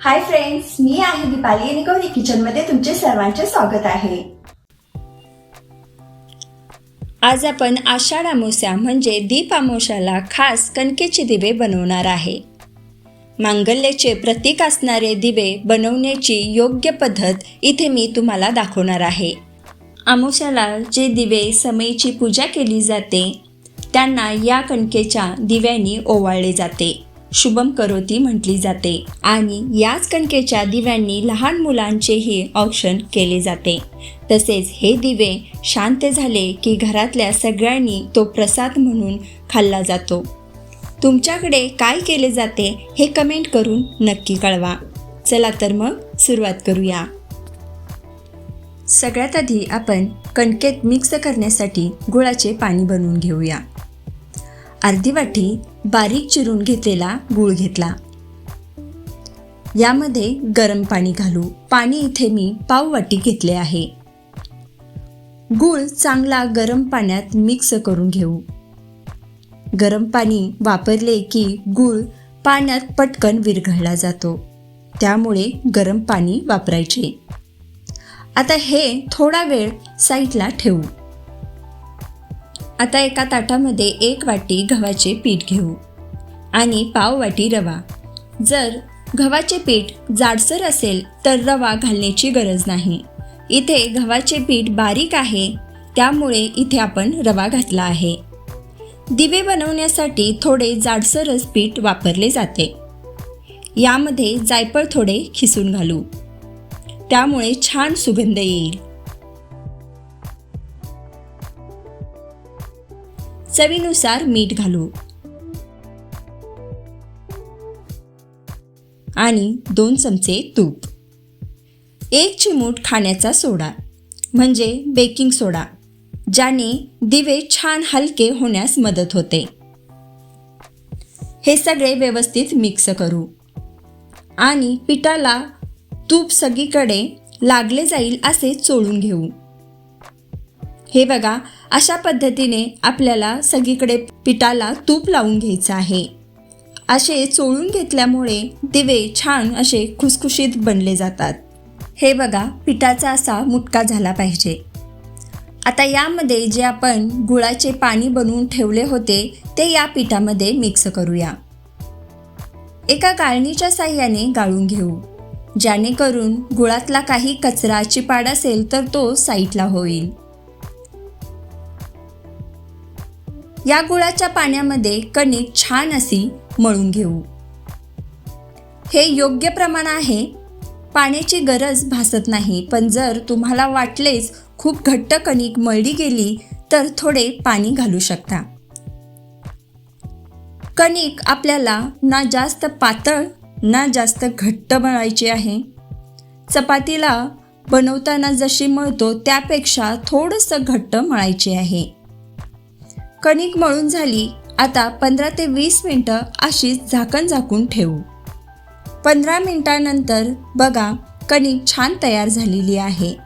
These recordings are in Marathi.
हाय फ्रेंड्स मी आहे दीपाली आणि गौरी किचनमध्ये तुमचे सर्वांचे स्वागत आहे. आज आपण आषाढ अमावस्या म्हणजे दीप अमावस्याला खास कणकेचे दिवे बनवणार आहे. मांगल्याचे प्रतीक असणारे दिवे बनवण्याची योग्य पद्धत इथे मी तुम्हाला दाखवणार आहे. अमावस्याला जे दिवे समयीची पूजा केली जाते त्यांना या कणकेच्या दिव्यांनी ओवाळले जाते. शुभम करोती म्हटली जाते. आणि याच कणकेच्या दिव्यांनी लहान मुलांचेही औक्षण केले जाते. तसेच हे दिवे शांत झाले की घरातल्या सगळ्यांनी तो प्रसाद म्हणून खाल्ला जातो. तुमच्याकडे काय केले जाते हे कमेंट करून नक्की कळवा. चला तर मग सुरुवात करूया. सगळ्यात आधी आपण कणकेत मिक्स करण्यासाठी गुळाचे पाणी बनवून घेऊया. अर्धी वाटी बारीक चिरून घेतलेला गूळ घेतला. यामध्ये गरम पाणी घालू. पाणी इथे मी पाव वाटी घेतले आहे. गूळ चांगला गरम पाण्यात मिक्स करून घेऊ. गरम पाणी वापरले की गूळ पाण्यात पटकन विरघळला जातो. त्यामुळे गरम पाणी वापरायचे. आता हे थोडा वेळ साईडला ठेवू. आता एका ताटामध्ये एक वाटी गव्हाचे पीठ घेऊ आणि पाव वाटी रवा. जर गव्हाचे पीठ जाडसर असेल तर रवा घालण्याची गरज नाही. इथे गव्हाचे पीठ बारीक आहे त्यामुळे इथे आपण रवा घातला आहे. दिवे बनवण्यासाठी थोडे जाडसरच पीठ वापरले जाते. यामध्ये जायफळ थोडे खिसून घालू. त्यामुळे छान सुगंध येईल. चवीनुसार मीठ घालू. आणि दोन चमचे तूप. एक चिमूट खाण्याचा सोडा म्हणजे बेकिंग सोडा ज्याने दिवे छान हलके होण्यास मदत होते. हे सगळे व्यवस्थित मिक्स करू. आणि पिठाला तूप सगळीकडे लागले जाईल असे चोळून घेऊ. हे बघा अशा पद्धतीने आपल्याला सगळीकडे पिठाला तूप लावून घ्यायचं आहे. असे चोळून घेतल्यामुळे दिवे छान असे खुसखुशीत बनले जातात. हे बघा पिठाचा असा मुटका झाला पाहिजे. आता यामध्ये जे आपण गुळाचे पाणी बनवून ठेवले होते ते या पिठामध्ये मिक्स करूया. एका गाळणीच्या साह्याने गाळून घेऊ. जेणेकरून गुळातला काही कचरा चिपाड असेल तर तो साईटला होईल. या गुळाच्या पाण्यामध्ये कणिक छान अशी मळून घेऊ. हे योग्य प्रमाण आहे. पाण्याची गरज भासत नाही पण जर तुम्हाला वाटलेच खूप घट्ट कणिक मळली गेली तर थोडे पाणी घालू शकता. कणिक आपल्याला ना जास्त पातळ ना जास्त घट्ट मळायची आहे. चपातीला बनवताना जशी मळतो त्यापेक्षा थोडंसं घट्ट मळायची आहे. कणिक मळून झाली. आता पंधरा ते वीस मिनटं अशीच झाकण झाकून ठेवू. पंधरा मिनटानंतर बघा कणिक छान तयार झालेली आहे.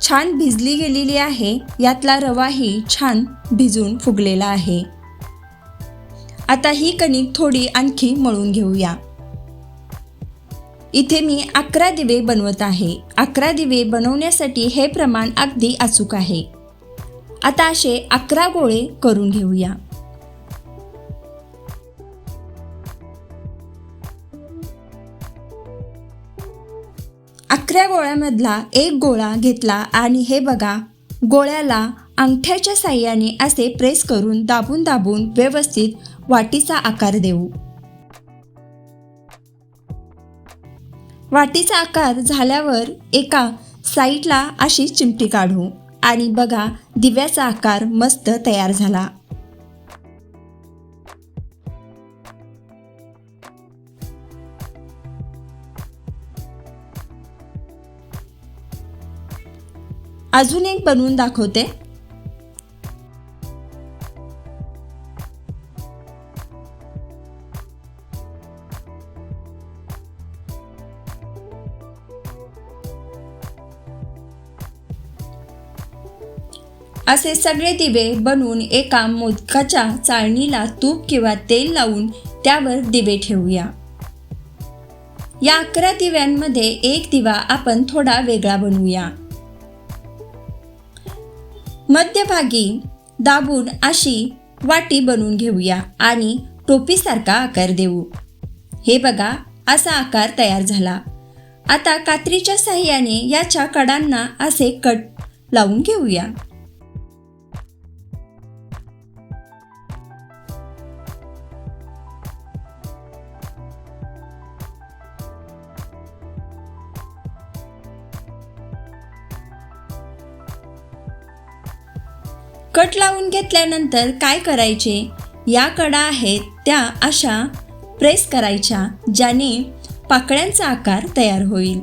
छान भिजली गेलेली आहे. यातला रवाही छान भिजून फुगलेला आहे. आता ही कणिक थोडी आणखी मळून घेऊया. इथे मी अकरा दिवे बनवत आहे. अकरा दिवे बनवण्यासाठी हे प्रमाण अगदी अचूक आहे. आता असे अकरा गोळे करून घेऊया. अकरा गोळ्यामधला एक गोळा घेतला आणि हे बघा गोळ्याला अंगठ्याच्या साह्याने असे प्रेस करून दाबून दाबून व्यवस्थित वाटीचा आकार देऊ. वाटीचा आकार झाल्यावर एका साईडला अशी चिमटी काढू. आणि बघा दिव्याचा आकार मस्त तयार झाला. अजून एक बनवून दाखवते. असे सगळे दिवे बनवून एका मोदकाच्या चाळणीला तूप किंवा तेल लावून त्यावर दिवे ठेवूया. या अकरा दिव्यांमध्ये एक दिवा आपण थोडा वेगळा बनवूया. मध्यभागी दाबून अशी वाटी बनवून घेऊया आणि टोपीसारखा आकार देऊ. हे बघा असा आकार तयार झाला. आता कात्रीच्या साह्याने याच्या कडांना असे कट लावून घेऊया. कट लावून घेतल्यानंतर काय करायचे? या कडा आहेत त्या अशा प्रेस करायच्या ज्याने पाकळ्यांचा आकार तयार होईल.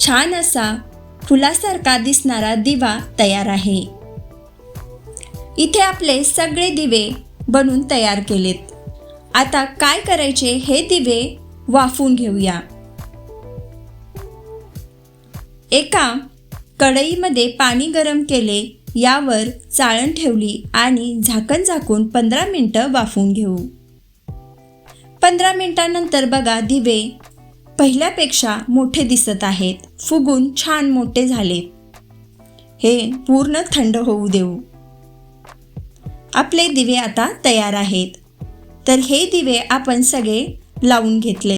छान असा फुलासारखा दिसणारा दिवा तयार आहे. इथे आपले सगळे दिवे बनून तयार केलेत. आता काय करायचे हे दिवे वाफून घेऊया. एका कढईमध्ये पाणी गरम केले यावर चाळण ठेवली आणि झाकण झाकून पंधरा मिनटं वाफवून घेऊ. पंधरा मिनटानंतर बघा दिवे पहिल्यापेक्षा मोठे दिसत आहेत. फुगून छान मोठे झाले. हे पूर्ण थंड होऊ देऊ. आपले दिवे आता तयार आहेत. तर हे दिवे आपण सगळे लावून घेतले